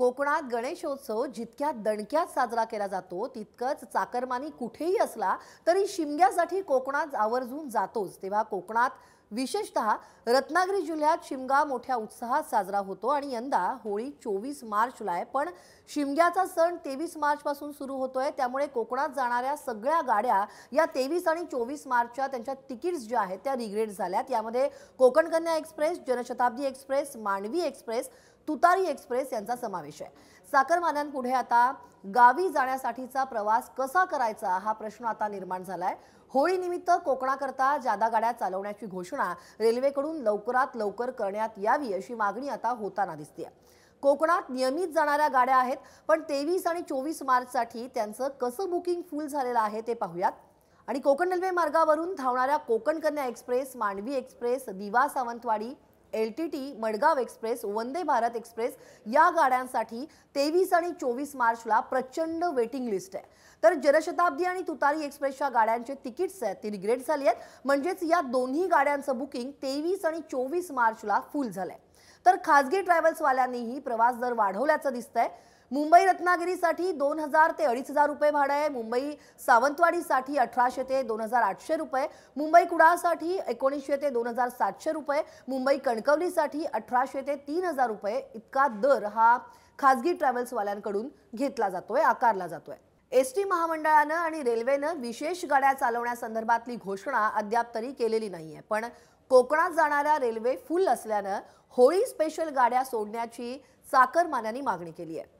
कोकणात गणेशोत्सव जितक्या दणक्यात साजरा केला जातो तितकंच चाकरमानी कुठेही असला तरी शिमग्यासाठी कोकणात आवर्जून जातोच. तेव्हा कोकणात विशेषतः रत्नागिरी जिल्ह्यात शिमगा मोठ्या उत्साहात साजरा होतो आणि यंदा होळी चोवीस मार्चला आहे पण शिमग्याचा सण तेवीस मार्च पासून सुरू होतोय. त्यामुळे कोकणात जाणाऱ्या सगळ्या गाड्या या तेवीस आणि चोवीस मार्चच्या त्यांच्या तिकीट्स ज्या आहेत त्या रिग्रेड झाल्यात. यामध्ये Konkan Kanya express Janshatabdi express Mandovi express Tutari express यांचा समावेश आहे. चाकरमान्यांपुढे आता गावी जाण्यासाठीचा प्रवास कसा करायचा हा प्रश्न आता निर्माण झालाय. होळीनिमित्त कोकणाकरता जादा गाड्या चालवण्याची घोषणा रेल्वेकडून लवकरात लवकर करण्यात यावी अशी मागणी आता होताना दिसते कोकणात नियमित जाणाऱ्या गाड्या आहेत पण तेवीस आणि चोवीस मार्चसाठी त्यांचं कसं बुकिंग फुल झालेलं आहे ते पाहूयात. आणि कोकण रेल्वे मार्गावरून धावणाऱ्या Konkan Kanya express Mandovi express Diva Sawantwadi L T T Madgaon express Vande Bharat express या गाड्यांसाठी तेवीस आणि चोवीस मार्चला प्रचंड वेटिंग लिस्ट आहे. तर जनशताब्दी आणि तुतारी एक्सप्रेसच्या गाड्यांचे तिकीट्स आहेत ती रिग्रेट झाली आहेत. म्हणजेच या दोन्ही गाड्यांचं बुकिंग तेवीस आणि चोवीस मार्चला फुल झालंय. तर खासगी ट्रॅव्हल्सवाल्यांनीही प्रवास दर वाढवल्याचं दिसतंय. मुंबई रत्नागिरीसाठी दोन हजार ते अडीच हजार रुपये भाडं आहे. मुंबई सावंतवाडीसाठी अठराशे ते दोन हजार आठशे रुपये. मुंबई कुडाळसाठी एकोणीसशे ते दोन हजार सातशे रुपये. मुंबई कणकवलीसाठी अठराशे ते तीन हजार रुपये. इतका दर हा खाजगी ट्रॅव्हल्सवाल्यांकडून घेतला जातोय आकारला जातोय. एस टी महामंडळानं आणि रेल्वेनं विशेष गाड्या चालवण्यासंदर्भातली घोषणा अद्याप तरी केलेली नाही आहे पण कोकणात जाणाऱ्या रेल्वे फुल असल्यानं होळी स्पेशल गाड्या सोडण्याची चाकरमान्यांनी मागणी केली आहे